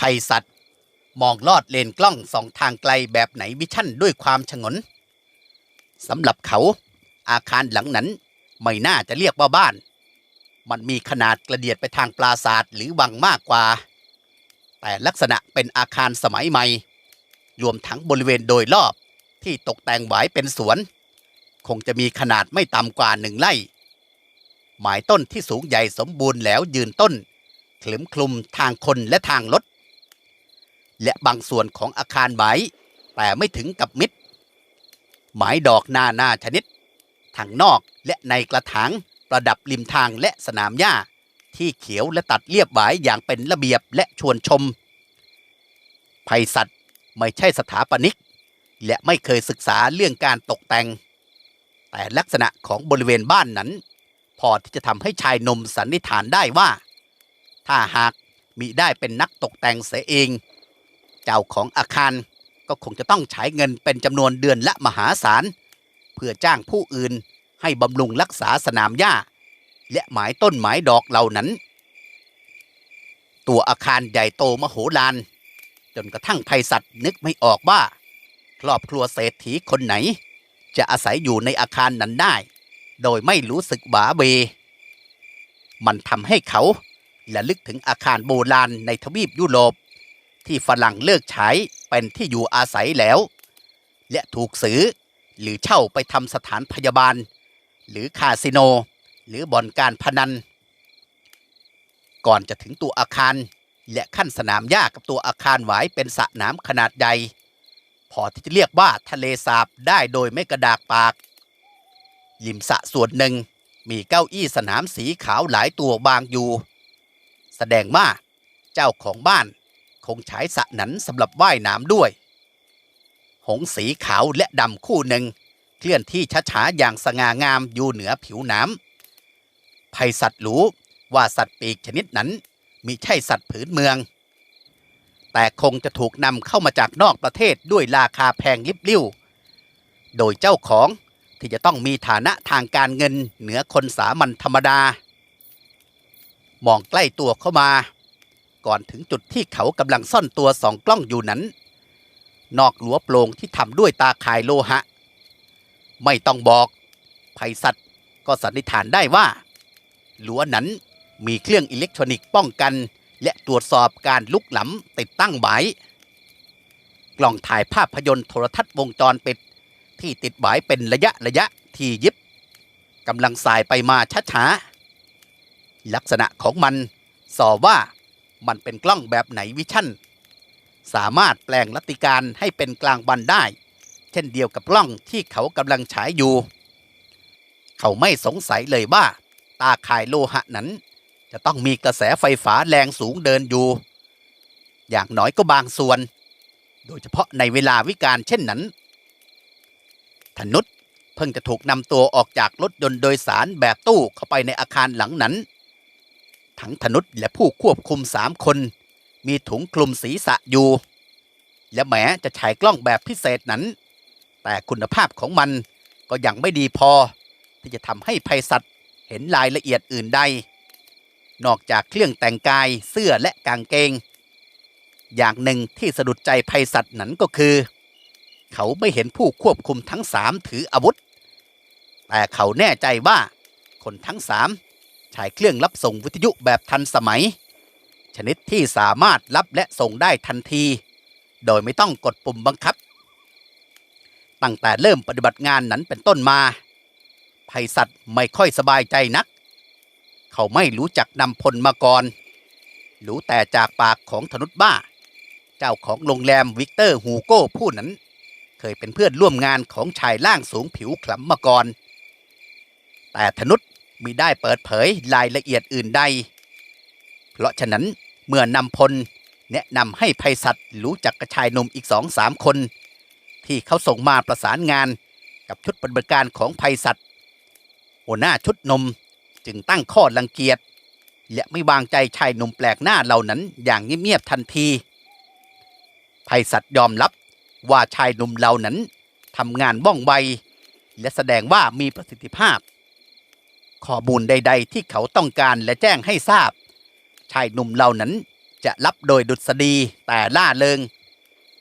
ภัยสัตว์ มองลอดเลนกล้องสองทางไกลแบบไหนวิชั่นด้วยความฉงนสำหรับเขา อาคารหลังนั้นไม่น่าจะเรียกว่าบ้าน มันมีขนาดกระเดียดไปทางปราสาทหรือวังมากกว่า แต่ลักษณะเป็นอาคารสมัยใหม่ รวมทั้งบริเวณโดยรอบที่ตกแต่งไว้เป็นสวน คงจะมีขนาดไม่ต่ำกว่าหนึ่งไร่ หมายต้นที่สูงใหญ่สมบูรณ์แล้วยืนต้นคลุมคลุมทางคนและทางรถ และบางส่วนของอาคารไม้แต่ไม่ถึงกับมิด หมายดอกนานาชนิดทางนอกและในกระถางประดับริมทางและสนามหญ้า ที่เขียวและตัดเรียบหวายอย่างเป็นระเบียบและชวนชม ภัยสัตว์ไม่ใช่สถาปนิก และไม่เคยศึกษาเรื่องการตกแต่ง แต่ลักษณะของบริเวณบ้านนั้น พอที่จะทำให้ชายนมสันนิษฐานได้ว่า ถ้าหากมิได้เป็นนักตกแต่งเสียเอง เจ้าของอาคารก็คงจะต้องใช้เงินเป็นจำนวนเดือนละมหาศาล เพื่อจ้างผู้อื่นให้บำรุงรักษาสนามหญ้า และหมายต้นหมายดอกเหล่านั้น ตัวอาคารใหญ่โตมโหฬารจนกระทั่งภัยสัตว์นึกไม่ออกว่า ครอบครัวเศรษฐีคนไหน จะอาศัยอยู่ในอาคารนั้นได้ โดยไม่รู้สึกบาเบ มันทำให้เขาและลึกถึงอาคารโบราณในทวีปยุโรป ที่ฝรั่งเลิกใช้เป็นที่อยู่อาศัยแล้ว และถูกซื้อหรือเช่าไปทำสถานพยาบาล หรือคาสิโน หรือบ่อนการพนัน ก่อนจะถึงตัวอาคาร และขั้นสนามหญ้ากับตัวอาคารหวายเป็นสระน้ำขนาดใหญ่พอที่จะเรียกว่าทะเลสาบได้โดยไม่กระดากปาก ริมสระส่วนหนึ่งมีเก้าอี้สนามสีขาวหลายตัวบางอยู่ แสดงว่าเจ้าของบ้าน งใช้สระนั้นสำหรับว่ายน้ำด้วย หงส์สีขาวและดำคู่หนึ่ง เคลื่อนที่ช้าๆอย่างสง่างามอยู่เหนือผิวน้ำภัยสัตว์รู้ว่าสัตว์ปีกชนิดนั้นมิใช่สัตว์ผืนเมือง แต่คงจะถูกนำเข้ามาจากนอกประเทศด้วยราคาแพงลิบลิ่ว โดยเจ้าของที่จะต้องมีฐานะทางการเงินเหนือคนสามัญธรรมดา มองใกล้ตัวเข้ามา ก่อนถึงจุดที่เขากำลังซ่อนตัวสองกล้องอยู่นั้น นอกหลัวโปร่งที่ทำด้วยตาข่ายโลหะ ไม่ต้องบอกภัยสัตว์ก็สันนิษฐานได้ว่า หลัวนั้นมีเครื่องอิเล็กทรอนิกส์ป้องกัน และตรวจสอบการลุกหล้ำติดตั้งไว้กล่องถ่ายภาพยนตร์โทรทัศน์วงจรปิด ที่ติดไว้เป็นระยะระยะที่ยิบกำลังสายไปมาช้าๆลักษณะของมันสอว่า มันเป็นกล้องแบบไหนวิชั่น สามารถแปลงลัติการให้เป็นกลางวันได้ เช่นเดียวกับกล้องที่เขากำลังฉายอยู่ เขาไม่สงสัยเลยว่า ตาข่ายโลหะนั้น จะต้องมีกระแสไฟฟ้าแรงสูงเดินอยู่ อย่างน้อยก็บางส่วน โดยเฉพาะในเวลาวิการเช่นนั้นธนุษเพิ่งจะถูกนำตัวออกจากรถยนต์โดยสารแบบตู้เข้าไปในอาคารหลังนั้น ทั้งธนุษและผู้ควบคุมสามคน มีถุงคลุมศีรษะอยู่ และแหมจะฉายกล้องแบบพิเศษนั้น แต่คุณภาพของมันก็ยังไม่ดีพอ ที่จะทำให้ภัยสัตว์เห็นรายละเอียดอื่นใด นอกจากเครื่องแต่งกายเสื้อและกางเกง อย่างหนึ่งที่สะดุดใจภัยสัตว์นั้นก็คือ เขาไม่เห็นผู้ควบคุมทั้งสามถืออาวุธ แต่เขาแน่ใจว่าคนทั้งสาม ใช้เครื่องรับส่งวิทยุแบบทันสมัย ชนิดที่สามารถรับและส่งได้ทันที โดยไม่ต้องกดปุ่มบังคับ ตั้งแต่เริ่มปฏิบัติงานนั้นเป็นต้นมาภัยสัตว์ไม่ค่อยสบายใจนัก เขาไม่รู้จักนำพลมาก่อน รู้แต่จากปากของธนุษบ้า เจ้าของโรงแรมวิกเตอร์ฮูโก้ผู้นั้น เคยเป็นเพื่อนร่วมงานของชายล่างสูงผิวขลำมาก่อน แต่ธนุษ มิได้เปิดเผยรายละเอียดอื่นใด เพราะฉะนั้นเมื่อนำพลแนะนำให้ภัยสัตว์รู้จักกระชายหนมอีกสองสามคน ที่เขาส่งมาประสานงานกับชุดปฏิบัติการของภัยสัตว์หัวหน้าชุดนมจึงตั้งข้อรังเกียจและไม่วางใจชายหนุ่มแปลกหน้าเหล่านั้นอย่างเงียบๆทันทีภัยสัตว์ยอมรับว่าชายหนุ่มเหล่านั้นทำงานว่องไว และแสดงว่ามีประสิทธิภาพ ข้อมูลใด ๆ ที่เขาต้องการและแจ้งให้ทราบ ชายหนุ่มเหล่านั้นจะรับโดยดุษฎีแต่ล่าเริง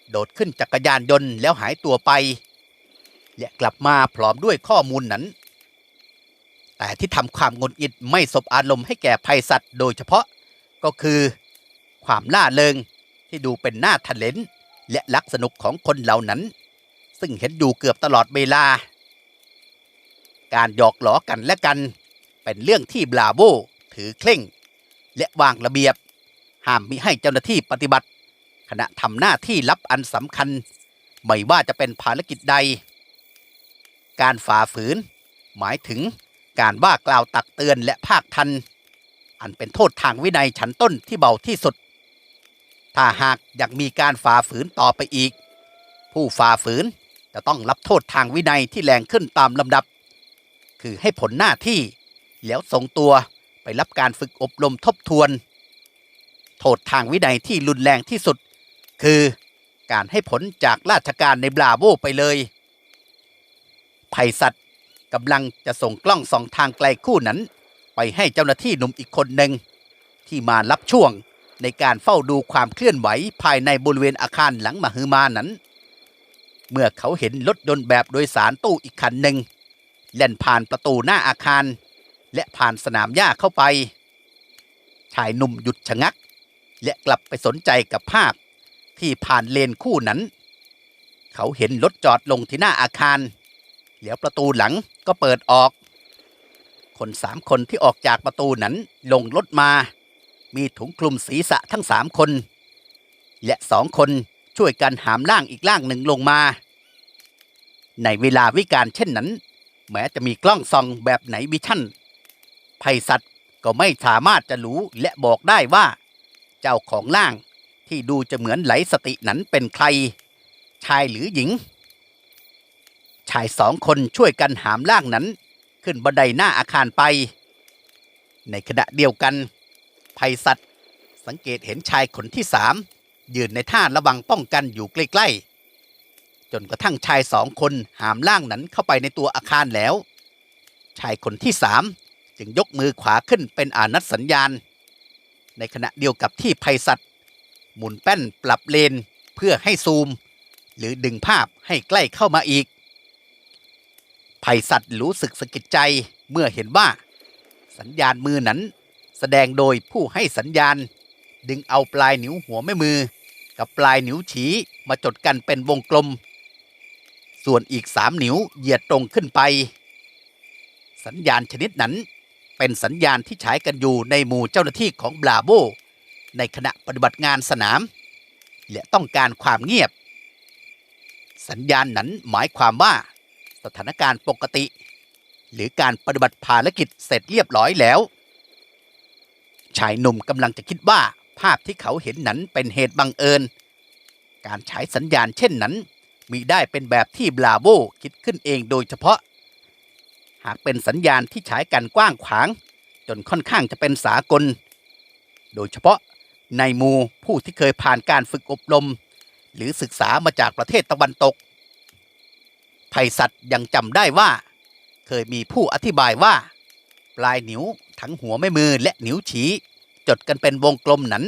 โดดขึ้นจักรยานยนต์แล้วหายตัวไป และกลับมาพร้อมด้วยข้อมูลนั้น แต่ที่ทำความงุนงิดไม่สบอารมณ์ให้แก่ภัยสัตว์โดยเฉพาะก็คือ ความล่าเริงที่ดูเป็นหน้าทะเลนและลักสนุกของคนเหล่านั้น ซึ่งเห็นอยู่เกือบตลอดเวลา การหยอกหลอกันและกัน เป็นเรื่องที่บลาโบถือเคร่ง และวางระเบียบ ห้ามมิให้เจ้าหน้าที่ปฏิบัติ ขณะทำหน้าที่ลับอันสำคัญ ไม่ว่าจะเป็นภารกิจใด การฝ่าฝืน หมายถึงการว่ากล่าวตักเตือนและภาคทัน อันเป็นโทษทางวินัยชั้นต้นที่เบาที่สุด ถ้าหากยากมีการฝ่าฝืนต่อไปอีก ผู้ฝ่าฝืนจะต้องรับโทษทางวินัยที่แรงขึ้นตามลำดับ คือให้ผลหน้าที่ แล้วส่งตัวไปรับการฝึกอบรมทบทวน โทษทางวินัยที่รุนแรงที่สุด คือการให้ผลจากราชการในบราโวไปเลยภัยสัตว์กำลังจะส่งกล้องสองทางไกลคู่นั้น ไปให้เจ้าหน้าที่หนุ่มอีกคนหนึ่งที่มารับช่วงในการเฝ้าดูความเคลื่อนไหวภายในบริเวณอาคารหลังมหึมานั้น เมื่อเขาเห็นรถยนต์แบบโดยสารตู้อีกคันหนึ่งแล่นผ่านประตูหน้าอาคาร และผ่านสนามหญ้าเข้าไป ชายหนุ่มหยุดชะงัก และกลับไปสนใจกับภาพที่ผ่านเลนคู่นั้น เขาเห็นรถจอดลงที่หน้าอาคาร แล้วประตูหลังก็เปิดออก คนสามคนที่ออกจากประตูนั้นลงรถมา มีถุงคลุมศีรษะทั้งสามคน และสองคนช่วยกันหามร่างอีกร่างหนึ่งลงมา ในเวลาวิการเช่นนั้น แม้จะมีกล้องส่องแบบไหนวิชั่น ภัยสัตว์ก็ไม่สามารถจะรู้และบอกได้ว่า เจ้าของร่างที่ดูจะเหมือนไหลสตินั้นเป็นใคร ชายหรือหญิง ชายสองคนช่วยกันหามร่างนั้น ขึ้นบันไดหน้าอาคารไป ในขณะเดียวกันภัยสัตว์สังเกตเห็นชายคนที่สามยืนในท่าระวังป้องกันอยู่ใกล้ๆ จนกระทั่งชายสองคนหามร่างนั้นเข้าไปในตัวอาคารแล้ว ชายคนที่สาม จึงยกมือขวาขึ้นเป็นอานัดสัญญาณ ในขณะเดียวกับที่ภัยสัตว์หมุนแป้นปรับเลนเพื่อให้ซูม หรือดึงภาพให้ใกล้เข้ามาอีกภัยสัตว์รู้สึกสะกิดใจเมื่อเห็นว่า สัญญาณมือนั้น แสดงโดยผู้ให้สัญญาณ ดึงเอาปลายนิ้วหัวแม่มือ กับปลายนิ้วชี้มาจดกันเป็นวงกลม ส่วนอีกสามนิ้วเหยียดตรงขึ้นไป สัญญาณชนิดนั้น เป็นสัญญาณที่ใช้กันอยู่ในหมู่เจ้าหน้าที่ของบราโบในขณะปฏิบัติงานสนาม และต้องการความเงียบ สัญญาณนั้นหมายความว่า สถานการณ์ปกติ หรือการปฏิบัติภารกิจเสร็จเรียบร้อยแล้ว ชายหนุ่มกำลังจะคิดว่าภาพที่เขาเห็นนั้นเป็นเหตุบังเอิญ การใช้สัญญาณเช่นนั้น มีได้เป็นแบบที่บราโวคิดขึ้นเองโดยเฉพาะ หากเป็นสัญญาณที่ใช้กันกว้างขวาง จนค่อนข้างจะเป็นสากล โดยเฉพาะในหมู่ผู้ที่เคยผ่านการฝึกอบรม หรือศึกษามาจากประเทศตะวันตกภัยสัตว์ยังจำได้ว่า เคยมีผู้อธิบายว่า ปลายนิ้วทั้งหัวแม่มือและนิ้วชี้ จดกันเป็นวงกลมนั้น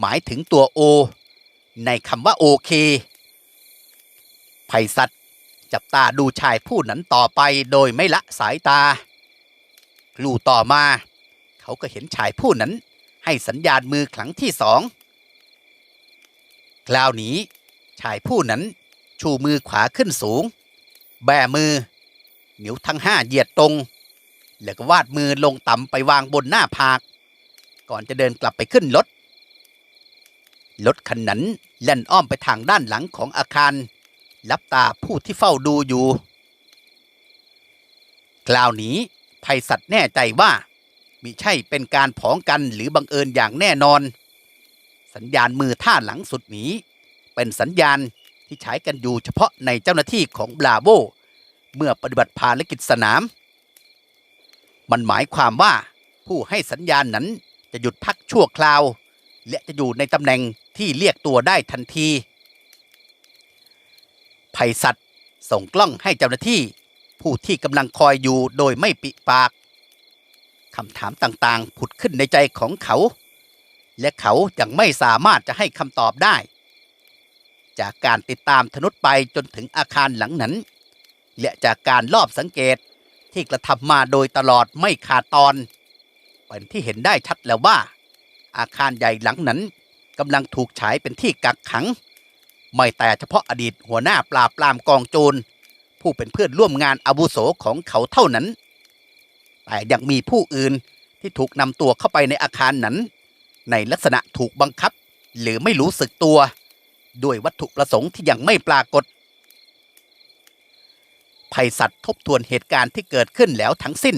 หมายถึงตัวโอ ในคำว่าโอเคภัยสัตว์ จับตาดูชายผู้นั้นต่อไปโดยไม่ละสายตาคลู่ต่อมา เขาก็เห็นชายผู้นั้น ให้สัญญาณมือครั้งที่สองคราวนี้ ชายผู้นั้นชูมือขวาขึ้นสูง แบมือ นิ้วทั้งห้าเหยียดตรง แล้วก็วาดมือลงต่ำไปวางบนหน้าผาก ก่อนจะเดินกลับไปขึ้นรถรถคันนั้นแล่นอ้อมไปทางด้านหลังของอาคาร ลับตาผู้ที่เฝ้าดูอยู่คราวนี้ภัยสัตว์แน่ใจว่ามิใช่เป็นการผองกันหรือบังเอิญอย่างแน่นอน สัญญาณมือท่าหลังสุดนี้ เป็นสัญญาณที่ใช้กันอยู่เฉพาะในเจ้าหน้าที่ของบราโวเมื่อปฏิบัติภารกิจสนาม มันหมายความว่าผู้ให้สัญญาณนั้นจะหยุดพักชั่วคราว และจะอยู่ในตำแหน่งที่เรียกตัวได้ทันที ภัยสัตว์ ส่งกล้องให้เจ้าหน้าที่ ผู้ที่กำลังคอยอยู่โดยไม่ปิปากคำถามต่างๆ ผุดขึ้นในใจของเขา และเขายังไม่สามารถจะให้คำตอบได้ จากการติดตามธนุษไปจนถึงอาคารหลังนั้น และจากการลอบสังเกตที่กระทำมาโดยตลอดไม่ขาดตอน เป็นที่เห็นได้ชัดแล้วว่า อาคารใหญ่หลังนั้นกำลังถูกฉายเป็นที่กักขัง ไม่แต่เฉพาะอดีตหัวหน้าปราบปรามกองโจรผู้เป็นเพื่อนร่วมงานอาวุโสของเขาเท่านั้น แต่ยังมีผู้อื่นที่ถูกนำตัวเข้าไปในอาคารนั้น ในลักษณะถูกบังคับ หรือไม่รู้สึกตัว ด้วยวัตถุประสงค์ที่ยังไม่ปรากฏภัยสัตว์ทบทวนเหตุการณ์ที่เกิดขึ้นแล้วทั้งสิ้น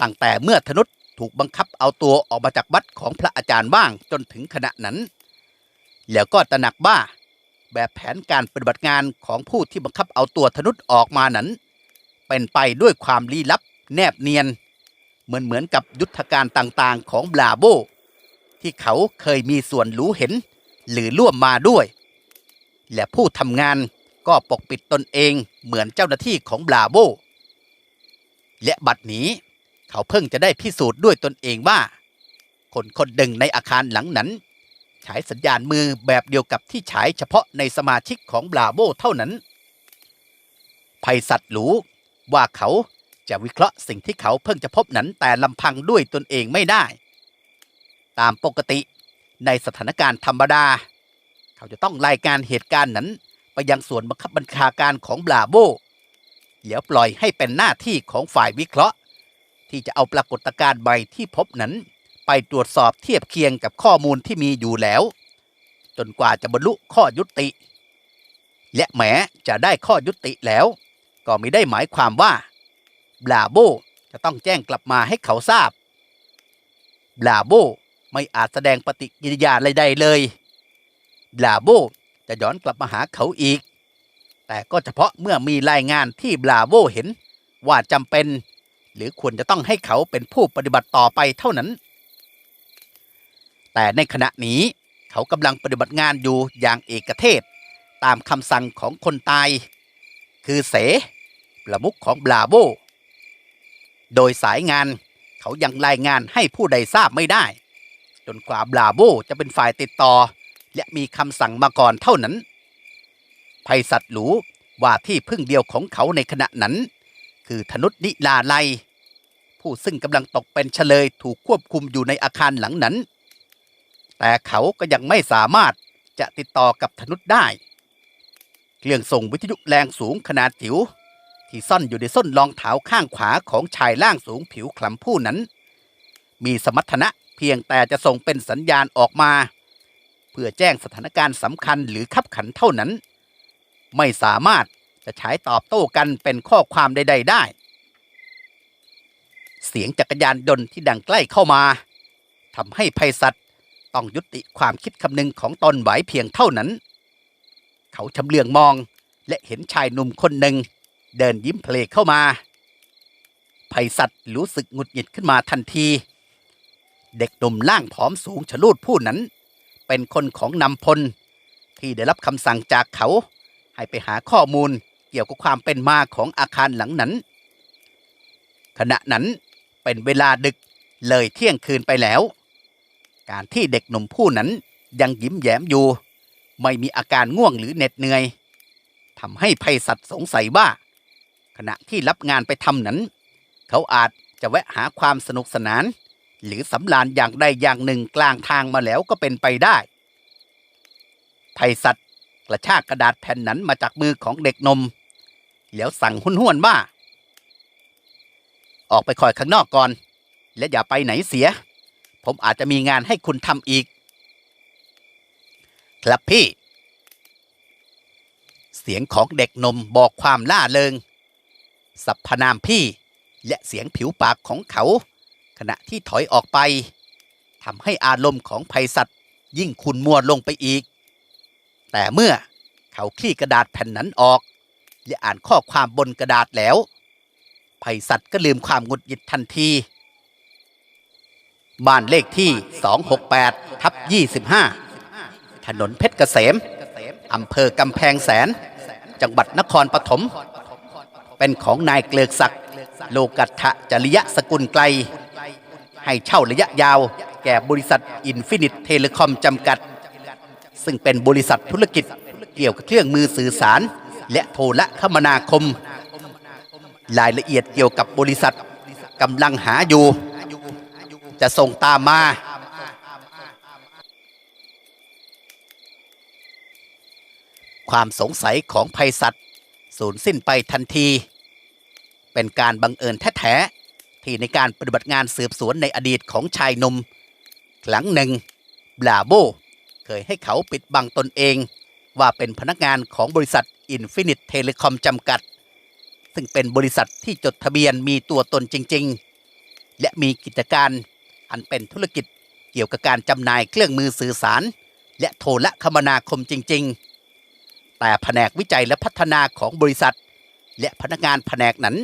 ตั้งแต่เมื่อธนุษถูกบังคับเอาตัวออกมาจากวัดของพระอาจารย์บ้างจนถึงขณะนั้น แล้วก็ตระหนักว่า แบบแผนการปฏิบัติงานของผู้ที่บังคับเอาตัวธนุษออกมานั้น เป็นไปด้วยความลี้ลับแนบเนียน เหมือนเหมือนกับยุทธการต่างๆของบลาโบ ที่เขาเคยมีส่วนรู้เห็นหรือร่วมมาด้วย และผู้ทำงานก็ปกปิดตนเองเหมือนเจ้าหน้าที่ของบลาโบ และบัดนี้เขาเพิ่งจะได้พิสูจน์ด้วยตนเองว่า คนคนหนึ่งในอาคารหลังนั้น ฉายสัญญาณมือแบบเดียวกับที่ฉายเฉพาะในสมาชิกของบลาโบเท่านั้นภัยสัตว์รู้ว่าเขาจะวิเคราะห์สิ่งที่เขาเพิ่งจะพบนั้นแต่ลำพังด้วยตนเองไม่ได้ ตามปกติในสถานการณ์ธรรมดา เขาจะต้องรายการเหตุการณ์นั้น ไปยังส่วนบังคับบัญชาการของบลาโบเดี๋ยวปล่อยให้เป็นหน้าที่ของฝ่ายวิเคราะห์ ที่จะเอาปรากฏการณ์ใบที่พบนั้น ไปตรวจสอบเทียบเคียงกับข้อมูลที่มีอยู่แล้ว จนกว่าจะบรรลุข้อยุติ และแม้จะได้ข้อยุติแล้ว ก็ไม่ได้หมายความว่าบลาโบจะต้องแจ้งกลับมาให้เขาทราบบลาโบไม่อาจแสดงปฏิกิริยาใดๆเลยบลาโบจะย้อนกลับมาหาเขาอีก แต่ก็เฉพาะเมื่อมีรายงานที่บลาโบเห็นว่าจำเป็น หรือควรจะต้องให้เขาเป็นผู้ปฏิบัติต่อไปเท่านั้น แต่ในขณะนี้เขากำลังปฏิบัติงานอยู่อย่างเอกเทศ ตามคำสั่งของคนตาย คือเสประมุขของบลาโบ โดยสายงานเขายังรายงานให้ผู้ใดทราบไม่ได้ จนกว่าบลาโบจะเป็นฝ่ายติดต่อ และมีคำสั่งมาก่อนเท่านั้นภัยสัตว์หรูว่าที่พึ่งเดียวของเขาในขณะนั้น คือธนุษนิลาไลผู้ซึ่งกำลังตกเป็นเฉลยถูกควบคุมอยู่ในอาคารหลังนั้น แต่เขาก็ยังไม่สามารถจะติดต่อกับธนุษได้ เครื่องส่งวิทยุแรงสูงขนาดจิ๋วที่ซ่อนอยู่ในส้นรองเท้าข้างขวาของชายล่างสูงผิวคล้ำผู้นั้น มีสมรรถนะเพียงแต่จะส่งเป็นสัญญาณออกมา เพื่อแจ้งสถานการณ์สำคัญหรือขับขันเท่านั้น ไม่สามารถจะใช้ตอบโต้กันเป็นข้อความใด ๆ ได้ เสียงจักรยานยนต์ที่ดังใกล้เข้ามาทำให้ภัยสัตว์ ต้องยุติความคิดคำนึงของตนไหวเพียงเท่านั้น เขาชำเลืองมองและเห็นชายหนุ่มคนหนึ่ง เดินยิ้มเพลเข้ามาภัยสัตว์รู้สึกหงุดหงิดขึ้นมาทันที เด็กหนุ่มล่างผอมสูงชะลูดผู้นั้น เป็นคนของนำพล ที่ได้รับคำสั่งจากเขา ให้ไปหาข้อมูลเกี่ยวกับความเป็นมาของอาคารหลังนั้น ขณะนั้นเป็นเวลาดึกเลยเที่ยงคืนไปแล้ว การที่เด็กหนุ่มผู้นั้นยังยิ้มแย้มอยู่ ไม่มีอาการง่วงหรือเหน็ดเหนื่อยทำให้ภัยสัตว์สงสัยว่า ขณะที่รับงานไปทำนั้น เขาอาจจะแวะหาความสนุกสนาน หรือสำราญอย่างใดอย่างหนึ่งกลางทางมาแล้วก็เป็นไปได้ภัยสัตว์กระชากกระดาษแผ่นนั้นมาจากมือของเด็กนม แล้วสั่งหุนห้วนว่า ออกไปคอยข้างนอกก่อน และอย่าไปไหนเสีย ผมอาจจะมีงานให้คุณทำอีก ครับพี่ เสียงของเด็กนมบอกความล่าเริงสรรพนามพี่ และเสียงผิวปากของเขา ขณะที่ถอยออกไปทำให้อารมณ์ของภัยสัตว์ยิ่งขุนมัวลงไปอีก แต่เมื่อเขาคลี่กระดาษแผ่นนั้นออก และอ่านข้อความบนกระดาษแล้วภัยสัตว์ก็ลืมความหงุดหงิดทันที บ้านเลขที่ 268 ทับ 25 ถนนเพชรเกษม อำเภอกำแพงแสน จังหวัดนครปฐม เป็นของนายเกลือกศักดิ์โลกัตถจริยะสกุลไกล ให้เช่าระยะยาว แก่บริษัทอินฟินิตเทเลคอมจำกัด ซึ่งเป็นบริษัทธุรกิจเกี่ยวกับเครื่องมือสื่อสาร และโทรคมนาคม รายละเอียดเกี่ยวกับบริษัทกำลังหาอยู่ จะส่งตามมาความสงสัยของภัยสัตว์สูญสิ้นไปทันที เป็นการบังเอิญแท้ๆที่ในการปฏิบัติงานสืบสวนในอดีตของชายหนุ่มครั้งหนึ่งบลาโบ เคยให้เขาปิดบังตนเอง ว่าเป็นพนักงานของบริษัทอินฟินิตเทเลคอมจำกัด ซึ่งเป็นบริษัทที่จดทะเบียนมีตัวตนจริง ๆ และมีกิจการ อันเป็นธุรกิจเกี่ยวกับการจำหน่ายเครื่องมือสื่อสาร และโทรคมนาคมจริง ๆ แต่แผนกวิจัยและพัฒนาของบริษัท และพนักงานแผนกนั้น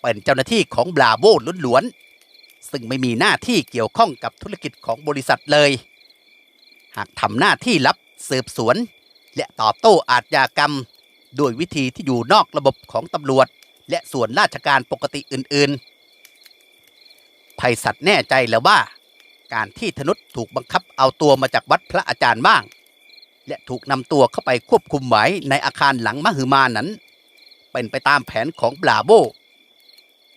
เป็นเจ้าหน้าที่ของบลาโวล้วนๆซึ่งไม่มีหน้าที่เกี่ยวข้องกับธุรกิจของบริษัทเลย หากทำหน้าที่ลับสืบสวน และตอบโต้อาชญากรรมโดยวิธีที่อยู่นอกระบบของตำรวจ และส่วนราชการปกติอื่น ๆ ภัยสัตว์แน่ใจแล้วว่า การที่ธนุษถูกบังคับเอาตัวมาจากวัดพระอาจารย์บ้าง และถูกนำตัวเข้าไปควบคุมไว้ในอาคารหลังมหึมานั้น เป็นไปตามแผนของบลาโบ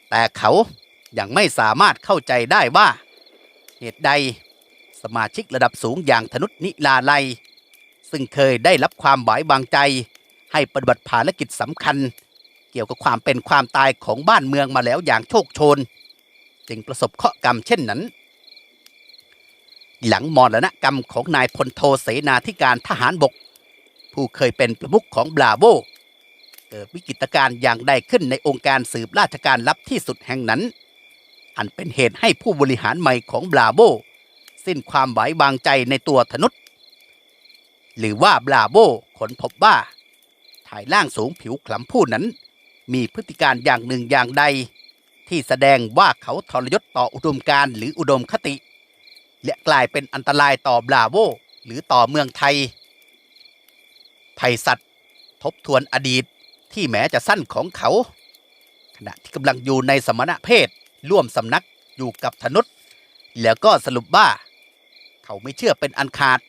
แต่เขายัางไม่สามารถเข้าใจได้ว่า เหตุใดสมาชิกระดับสูงอย่างธนุษนิลาไลซึ่งเคยได้รับความหวายวางใจ ให้ปฏิบัติภารกิจสำคัญ เกี่ยวกับความเป็นความตายของบ้านเมืองมาแล้วอย่างโชคโชน จึงประสบเคราะกรรมเช่นนั้น หลังมรณกรรมของนายพลโทเสนาธิการทหารบก ผู้เคยเป็นประมุขของบลาโบเกิดวิกฤตการณ์อย่างใดขึ้นในองค์การสืบราชการลับที่สุดแห่งนั้น อันเป็นเหตุให้ผู้บริหารใหม่ของบลาโบสิ้นความไว้วางใจในตัวธนุษหรือว่าบลาโบขนพบว่าถ่ายล่างสูงผิวขลำผู้นั้น มีพฤติการอย่างหนึ่งอย่างใด ที่แสดงว่าเขาทรยศต่ออุดมการหรืออุดมคติ และกลายเป็นอันตรายต่อบลาโวหรือต่อเมืองไทยภัยสัตว์ทบทวนอดีตที่แม้จะสั้นของเขา ขณะที่กำลังอยู่ในสมณเพศร่วมสำนักอยู่กับธนุษแล้วก็สรุปว่า เขาไม่เชื่อเป็นอันขาด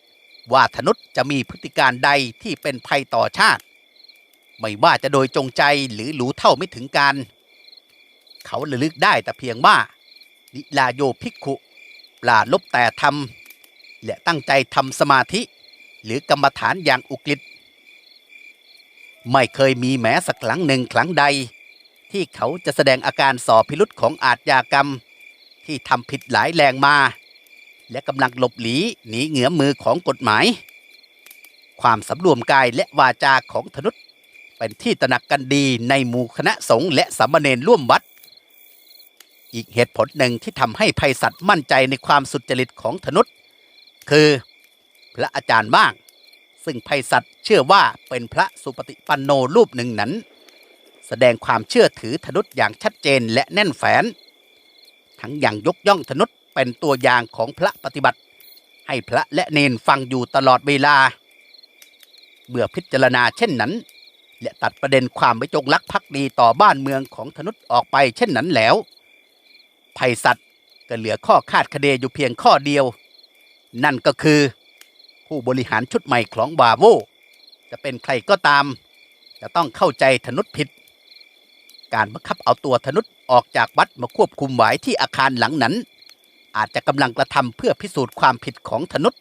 ว่าธนุษจะมีพฤติการใดที่เป็นภัยต่อชาติ ไม่ว่าจะโดยจงใจหรือรู้เท่าไม่ถึงการ เขาระลึกได้แต่เพียงว่านิลาโยภิกขุปลาลบแต่ทำและตั้งใจทำสมาธิ หรือกรรมฐานอย่างอุกฤษไม่เคยมีแม้สักครั้งหนึ่งครั้งใด ที่เขาจะแสดงอาการสอบพิรุษของอาชญากรรม ที่ทำผิดหลายแรงมา และกำลังหลบหลีหนีเหงือมือของกฎหมาย ความสำรวมกายและวาจาของธนุษเป็นที่ตระหนักกันดีในหมู่คณะสงฆ์และสามเณรร่วมวัด อีกเหตุผลหนึ่งที่ทำให้ภัยสัตว์มั่นใจในความสุจริตของธนุษคือพระอาจารย์บ้างซึ่งภัยสัตว์เชื่อว่าเป็นพระสุปฏิปันโนรูปหนึ่งนั้น แสดงความเชื่อถือธนุษอย่างชัดเจนและแน่นแฟน ทั้งอย่างยกย่องธนุษเป็นตัวอย่างของพระปฏิบัติ ให้พระและเนนฟังอยู่ตลอดเวลา เมื่อพิจารณาเช่นนั้น และตัดประเด็นความไม่จงรักภักดีต่อบ้านเมืองของธนุษออกไปเช่นนั้นแล้ว ภัยสัตว์ก็เหลือข้อคาดคะเนอยู่เพียงข้อเดียว นั่นก็คือ ผู้บริหารชุดใหม่ของบาโวจะเป็นใครก็ตาม จะต้องเข้าใจธนุษผิด การบังคับเอาตัวธนุษออกจากวัดมาควบคุมไว้ที่อาคารหลังนั้น อาจจะกำลังกระทำเพื่อพิสูจน์ความผิดของธนุษ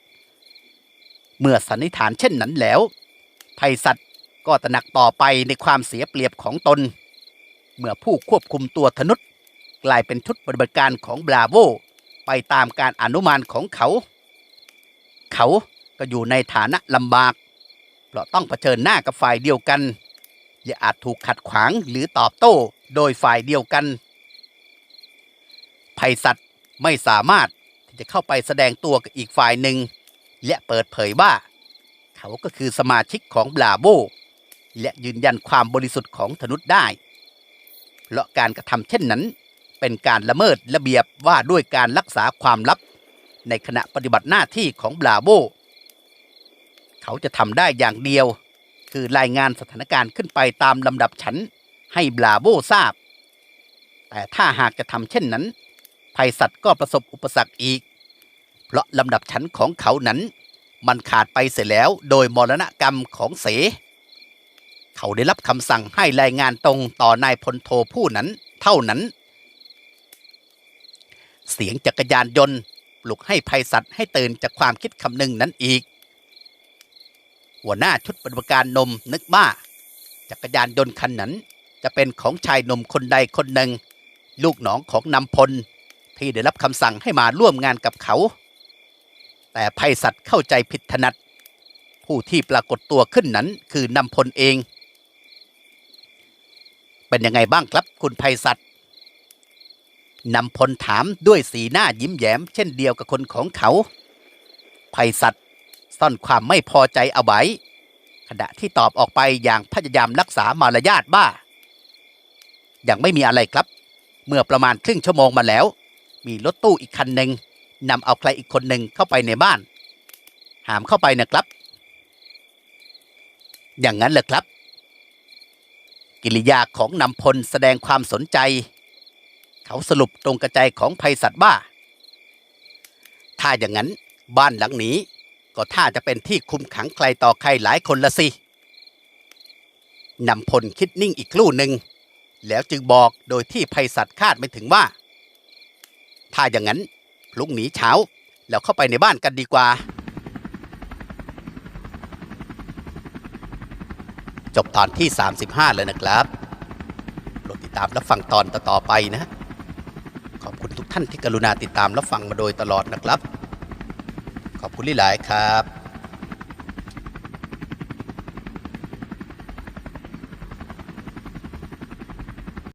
เมื่อสันนิษฐานเช่นนั้นแล้วภัยสัตว์ก็ตระหนักต่อไปในความเสียเปรียบของตน เมื่อผู้ควบคุมตัวธนุษ กลายเป็นชุดปฏิบัติการของบราโวไปตามการอนุมานของเขา เขาก็อยู่ในฐานะลำบาก เพราะต้องเผชิญหน้ากับฝ่ายเดียวกันและอาจถูกขัดขวางหรือตอบโต้โดยฝ่ายเดียวกันภัยสัตว์ไม่สามารถที่จะเข้าไปแสดงตัวกับอีกฝ่ายหนึ่ง และเปิดเผยว่า เขาก็คือสมาชิกของบราโวและยืนยันความบริสุทธิ์ของธนุษได้ เพราะการกระทำเช่นนั้น เป็นการละเมิดระเบียบว่าด้วยการรักษาความลับ ในขณะปฏิบัติหน้าที่ของบราโวเขาจะทำได้อย่างเดียว คือรายงานสถานการณ์ขึ้นไปตามลำดับชั้นให้บราโวทราบ แต่ถ้าหากจะทำเช่นนั้น ภัยสัตว์ก็ประสบอุปสรรคอีก เพราะลำดับชั้นของเขานั้น มันขาดไปเสียแล้วโดยมรณกรรมของเส เขาได้รับคำสั่งให้รายงานตรงต่อนายพลโทผู้นั้น เท่านั้น เสียงจักรยานยนต์ปลุกให้ภัยสัตว์ให้ตื่นจากความคิดคำนึงนั้นอีก หัวหน้าชุดปฏิบัติการนมนึกว่าจักรยานยนต์คันนั้น จะเป็นของชายหนุ่มคนใดคนหนึ่ง ลูกหนองของนำพล ที่ได้รับคำสั่งให้มาร่วมงานกับเขา แต่ภัยสัตว์เข้าใจผิดถนัด ผู้ที่ปรากฏตัวขึ้นนั้นคือนำพลเอง เป็นยังไงบ้างครับคุณภัยสัตว์ นำพลถามด้วยสีหน้ายิ้มแย้ม เช่นเดียวกับคนของเขาภัยสัตว์ซ่อนความไม่พอใจเอาไว้ขณะที่ตอบออกไปอย่างพยายามรักษามารยาทบ้า ยังไม่มีอะไรครับ เมื่อประมาณครึ่งชั่วโมงมาแล้ว มีรถตู้อีกคันหนึ่งนำเอาใครอีกคนหนึ่งเข้าไปในบ้าน หามเข้าไปนะครับ อย่างนั้นเลยครับ กิริยาของนำพลแสดงความสนใจ เขาสรุปตรงกระจายของภัยสัตว์บ้า ถ้าอย่างนั้นบ้านหลังนี้ก็ถ้าจะเป็นที่คุมขังใครต่อใครหลายคนละสินำพลคิดนิ่งอีกครู่หนึ่ง แล้วจึงบอกโดยที่ภัยสัตว์คาดไม่ถึงว่า ถ้าอย่างนั้นพรุ่งนี้เช้าแล้วเข้าไปในบ้านกันดีกว่า จบตอนที่ 35 เลยนะครับโปรดติดตามรับฟังตอนต่อๆไปนะขอบ ท่านที่กรุณาติดตามรับฟังมาโดยตลอดนะครับ ขอบคุณหลายครับ